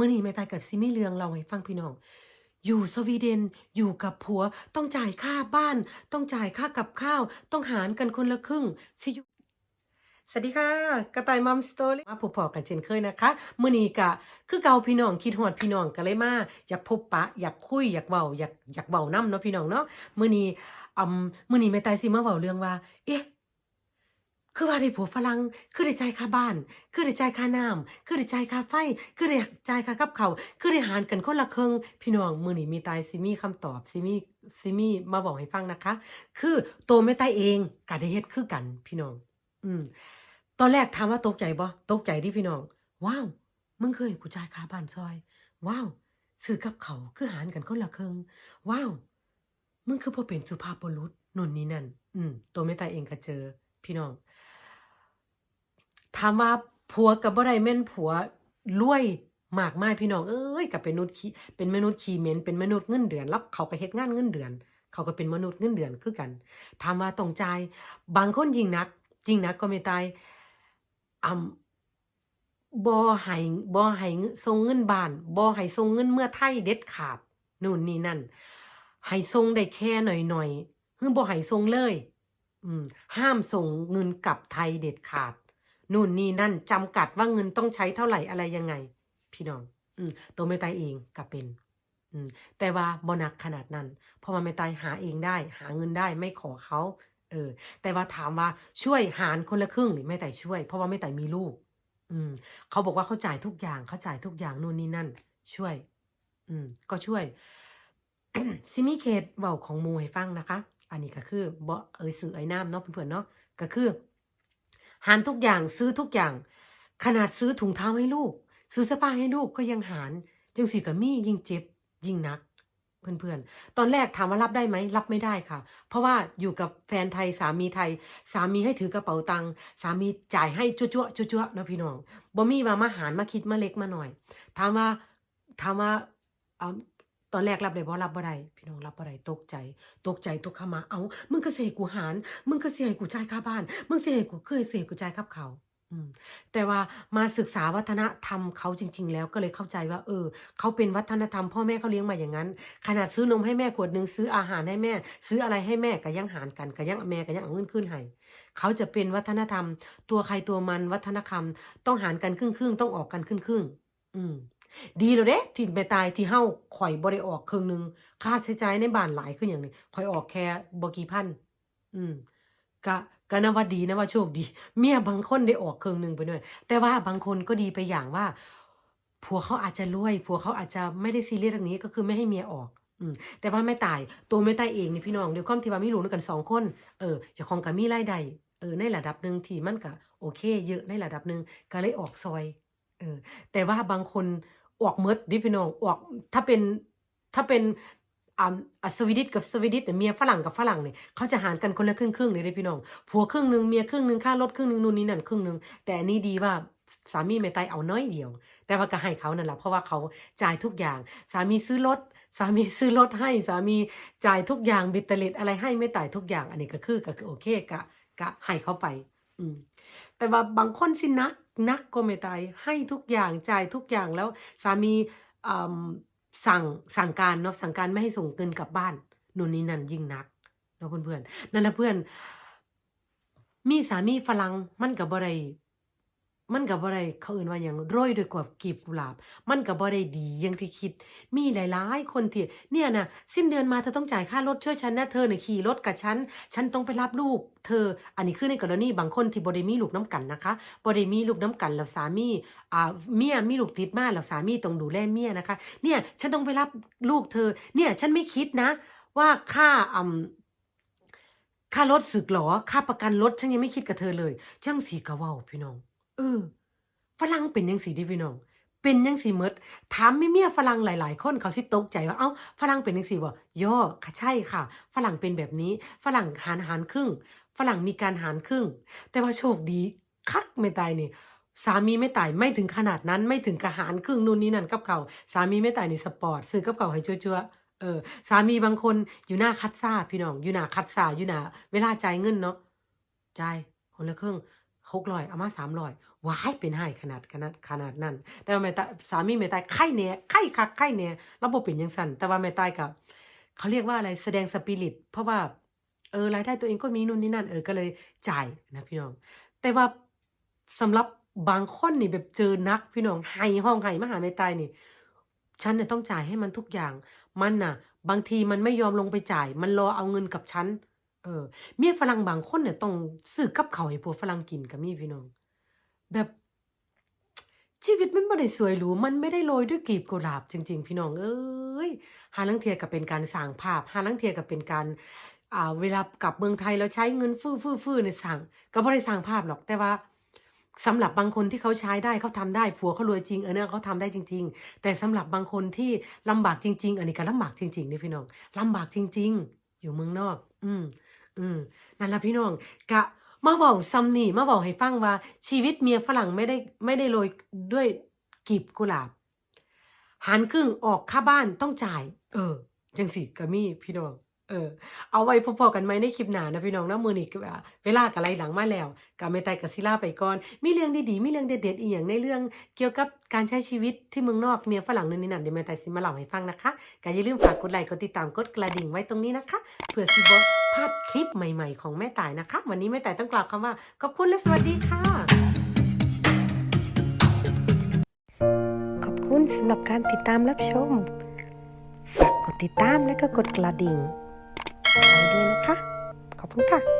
มื่อนี้แม่ตายกับซิมี่เรืองเราให้ฟังพี่น้อง อยู่สวีเดนอยู่กับผัว ต้องจ่ายค่าบ้าน ต้องจ่ายค่ากับข้าว ต้องหารกันคนละครึ่งสิยูสวัสดีค่ะ กระต่ายมัมสตอรี่มาพบพอกันเช่นเคยนะคะมื่อนี้กะ คือเกาพี่น้องคิดฮอดพี่น้องกันเลยมาอยากพบปะ อยากคุยอยากเว้าอยากอยากเว้านํเนาะพี่น้องเนาะมื่อนี้อืมมื่อนี้แม่ตายสิมาเว้าเรื่องว่า เอ๊ะ คือว่าได้ผัวฝรั่งคือได้จ่ายค่าบ้าน คือได้จ่ายค่าน้ำคือได้จ่ายค่าไฟ คือได้จ่ายค่ากับเขาคือได้หารกันคนละครึ่งพี่น้องมือนี้มีตายซิมีคำตอบซิมีซิมีมาบอกให้ฟังนะคะ คือโตัวแม่ตายเองก็ได้เฮ็ดคือกันพี่น้อง อืม ตอนแรกถามว่าตกใจบ่ตกใจดิพี่น้อง ว้าวมึงเคยกูจ่ายค่าบ้านซอย ว้าวซื้อกับเขาคือหารกันคนละครึ่งว้าวมึงคือบ่เป็นสุภาพบุรุษนู่นนี่นั่น อืม โตัวแม่ตายเองก็เจอ พี่น้อง ถามว่าผัวกับบ่ได้แม่นผัวรวยมากมายพี่น้องเอ้ยก็เป็นมนุษย์ขี้เป็นมนุษย์ขี้เหม็นเป็นมนุษย์เงินเดือนรับเขาก็เฮ็ดงานเงินเดือน เขาก็เป็นมนุษย์เงินเดือนคือกันถามว่าต้องจ่ายบางคนยิงนักยิงนักก็ไม่ตายอ่ำบ่ให้บ่ให้ส่งเงินบ้านบ่ให้ส่งเงินเมื่อไทยเด็ดขาดนู่นนี่นั่นให้ส่งได้แค่หน่อยๆคือบ่ให้ส่งเลย อืม ห้ามส่งเงินกลับไทยเด็ดขาด นู่นนี่นั่นจำกัดว่าเงินต้องใช้เท่าไหร่อะไรยังไง พี่น้อง อืมตัวไม่ตายเองก็เป็น อืม แต่ว่าบ่หนักขนาดนั้นพราะว่าไม่ตายหาเองได้ หาเงินได้ไม่ขอเขาเออ แต่ว่าถามว่าช่วยหารคนละครึ่งนี่ไม่แตายช่วย เพราะว่าไม่แตายมีลูก อืม เขาบอกว่าเขาจ่ายทุกอย่างเขาจ่ายทุกอย่างนู่นนี่นั่น ช่วย อืม ก็ช่วยซิมิเคตเว้าของมูให้ฟังนะคะ อันนี้ก็คือบ่เอ่ยสื่อไอ้น้ำเนาะเพื่อนๆเนาะก็คือ หารทุกอย่างซื้อทุกอย่าง ขนาดซื้อถุงเท้าให้ลูก ซื้อเสื้อผ้าให้ลูกก็ยังหารจึงสิกับมี่ยิ่งเจ็บ ยิ่งนัก เพื่อนๆ ตอนแรกถามว่ารับได้ไหมรับไม่ได้ค่ะ เพราะว่าอยู่กับแฟนไทยสามีไทย สามีให้ถือกระเป๋าตังค์สามีจ่ายให้จั่วๆจั่วๆเนาะพี่น้องบ่มีว่ามาหารมาคิดมาเล็กมาหน่อย ถามว่าถามว่า ตอนแรกรับได้บ่รับบ่ได้พี่น้องรับบ่ได้ตกใจ ตกใจตกขามาเอามึงก็สิให้กูหารมึงก็สิให้กูจ่ายค่าบ้าน มึงเสิให้กูเคยเสิให้กูจ่ายค่าเขาอืมแต่ว่ามาศึกษาวัฒนธรรมเขาจริง ๆ แล้วก็เลยเข้าใจว่า เออเขาเป็นวัฒนธรรมพ่อแม่เขาเลี้ยงมาอย่างนั้น ขนาดซื้อนมให้แม่ขวดหนึ่งซื้ออาหารให้แม่ ซื้ออะไรให้แม่ก็ยังหารกันก็ยังแม่ก็ยังเอาเงินขึ้นให้เขาจะเป็นวัฒนธรรม ตัวใครตัวมันวัฒนธรรม ต้องหารกันครึ่งครึ่งๆต้องออกกันครึ่งครึ่งๆอืม ดีแล้วเด้ที่ไปตายที่เฮาข่อยบ่ได้ออกครึ่งหนึ่งค่าใช้จ่ายในบ้านหลายขึ้นอย่างนี้ข่อยออกแค่บกี่พันอืมก็ก็นว่าดีนะว่าโชคดี เมียบางคนได้ออกครึ่งหนึ่งไปด้วย แต่ว่าบางคนก็ดีไปอย่างว่าผัวเขาอาจจะรวยผัวเขาอาจจะไม่ได้ซีเรียสเรื่องนี้ก็คือไม่ให้เมียออกอืมแต่ว่าไม่ตายตัวไม่ตายเองนี่พี่น้องเด้วยวความที่ว่ามีลูกด้วยกันสองคนเออจ้าของก็มีรายได้เออในระดับหนึ่งที่มันก็โอเค เยอะในระดับหนึ่งก็เลยออกซอยเออแต่ว่าบางคน ออกเมดดิพี่น้องออกถ้าเป็นถ้าเป็นอ่าสวีดิชกับสวีดิชเนี่ยเมียฝรั่งกับฝรั่งเนี่ยเขาจะหารกันคนละครึ่งครึ่งเลยเด้อพี่น้องผัวครึ่งหนึ่งเมียครึ่งหนึ่งค่ารถครึ่งหนึ่งนู่นนี่นั่นครึ่งหนึ่งแต่อันนี้ดีว่าสามีไม่ตายเอาน้อยเดียว แต่ว่าก็ให้เขานั่นแหละเพราะว่าเขาจ่ายทุกอย่าง สามีซื้อรถสามีซื้อรถให้สามีจ่ายทุกอย่างบิตเตอร์เลตอะไรให้ไม่ตายทุกอย่าง อันนี้ก็คือก็คือโอเคกะกะให้เขาไป อืม แต่ว่าบางคนสินักนักก็ไม่ตายให้ทุกอย่างจ่ายทุกอย่างแล้วสามีอืมสั่งสั่งการเนาะสั่งการไม่ให้ส่งเงินกลับบ้านนู่นนี่นั่นยิ่งนักเนาะเพื่อนๆนั่นแหละเพื่อนมีสามีฝรั่งมันกับบะไร มันกับบ่ได้เขาเอื่นว่าอย่างโรยด้วยกว่ากีบกุหลาบ มันกับบ่ได้ดีอย่างที่คิด มีหลายๆ คนที่เนี่ยนะสิ้นเดือนมาเธอต้องจ่ายค่ารถช่วยฉันนะเธอเนี่ยขี่รถกับฉัน ฉันต้องไปรับลูก เธอ อันนี้คือในกรณีบางคนที่บ่ได้มีลูกน้ำกันนะคะบ่ได้มีลูกน้ำกันแล้วสามีอ่าเมียมีลูกติดมาแล้วสามีต้องดูแลเมียนะคะ เนี่ยฉันต้องไปรับลูกเธอ เนี่ยฉันไม่คิดนะ ว่าค่าอืมค่ารถสึกหรอค่าประกันรถฉันยังไม่คิดกับเธอเลยจังสีกะว้าพี่น้อง เออฝรั่งเป็นยังสีดิพี่น้อง เป็นยังสีเมดถามแม่เมียฝรั่งหลาย ๆ คนเขาสิตกใจว่าเอ้าฝรั่งเป็นยังสีบ่ย่อค่ะใช่ค่ะ ฝรั่งเป็นแบบนี้ ฝรั่งหารหารครึ่ง ฝรั่งมีการหารครึ่ง แต่ว่าโชคดีคักไม่ตายนี่สามีไม่ตายไม่ถึงขนาดนั้นไม่ถึงกระหารครึ่งนู่นนี่นั่นกับเขาสามีไม่ตายนี่สปอร์ตซื้อกับเขาให้ชัวๆเออ สามีบางคนอยู่หน้าคัดซ่าพี่น้อง อยู่หน้าคัดซ่าอยู่หน้าเวลาจ่ายเงินเนาะจ่ายคนละครึ่งหกร้อยเอามาสามร้อย ว้ายเป็นให้ขนาดขนาดขนาดนั้น แต่ว่าแม่ตายสามีแม่ตายไข้เนี่ยไข้คักไข้เนี่ยระบบเป็นยังสั่นแต่ว่าแม่ตายกับเขาเรียกว่าอะไรแสดงสปิริตเพราะว่าเออรายได้ตัวเองก็มีนู่นนี่นั่นเออก็เลยจ่ายนะพี่น้อง แต่ว่าสำหรับบางคนนี่แบบเจอนักพี่น้องไห้ห้องไห้มหาแม่ตายนี่ ฉันเนี่ยต้องจ่ายให้มันทุกอย่าง มันน่ะ บางทีมันไม่ยอมลงไปจ่าย มันรอเอาเงินกับฉันเออเมียฝรั่งบางคนเนี่ยต้องซื้อกับเขาให้พวกฝรั่งกินก็มีพี่น้อง แบบชีวิตมันบ่ได้สวยหรูมันไม่ได้โรยด้วยกลีบกุหลาบจริง ๆ พี่น้องเอ้ยหาลังเทียก็เป็นการสร้างภาพหาลังเทียก็เป็นการอ่าเวลากลับเมืองไทยแล้วใช้เงินฟื้อๆๆเนี่ยสร้างก็บ่ได้สร้างภาพหรอกแต่ว่าสำหรับบางคนที่เขาใช้ได้เขาทำได้ผัวเขารวยจริงเออเนี่ยเขาทำได้จริง ๆ แต่สำหรับบางคนที่ลำบากจริง ๆ อันนี้ก็ลำบากจริงๆนี่พี่น้องลำบากจริง ๆ อยู่เมืองนอก อืมอืมนั่นละพี่น้องกะ มาเว้าซ้ำนี่มาเว้าให้ฟังว่า ชีวิตเมียฝรั่งไม่ได้ไม่ได้โรยด้วยกีบกุหลาบหารครึ่งออกค่าบ้านต้องจ่าย เออจังสีก็มีพี่น้อง เออเอาไว้พอๆกันไหมในคลิปหน้านะพี่น้องนาะมือนี้ก็ว่เวลาก็ไหลหลังมาแล้วก็แม่ไต้ก็สิลาไปก่อน มีเรื่องดีๆ มีเรื่องเด็ดๆอีหยังในเรื่องเกี่ยวกับการใช้ชีวิตที่เมืองนอกเมียฝรั่งนู่นนี่นั่นเดี๋ยวแม่ไต้สิมาเล่าให้ฟังนะคะก็อย่าลืมฝากกดไลค์กดติดตามกดกระดิ่งไว้ตรงนี้นะคะ เพื่อสิบ่พลาดคลิปใหม่ๆ ของแม่ตายนะคะ วันนี้แม่ต่ายต้องกล่าวคำว่าขอบคุณและสวัสดีค่ะ ขอบคุณสำหรับการติดตามรับชมฝากกดติดตามและก็กดกระดิ่ง ไว้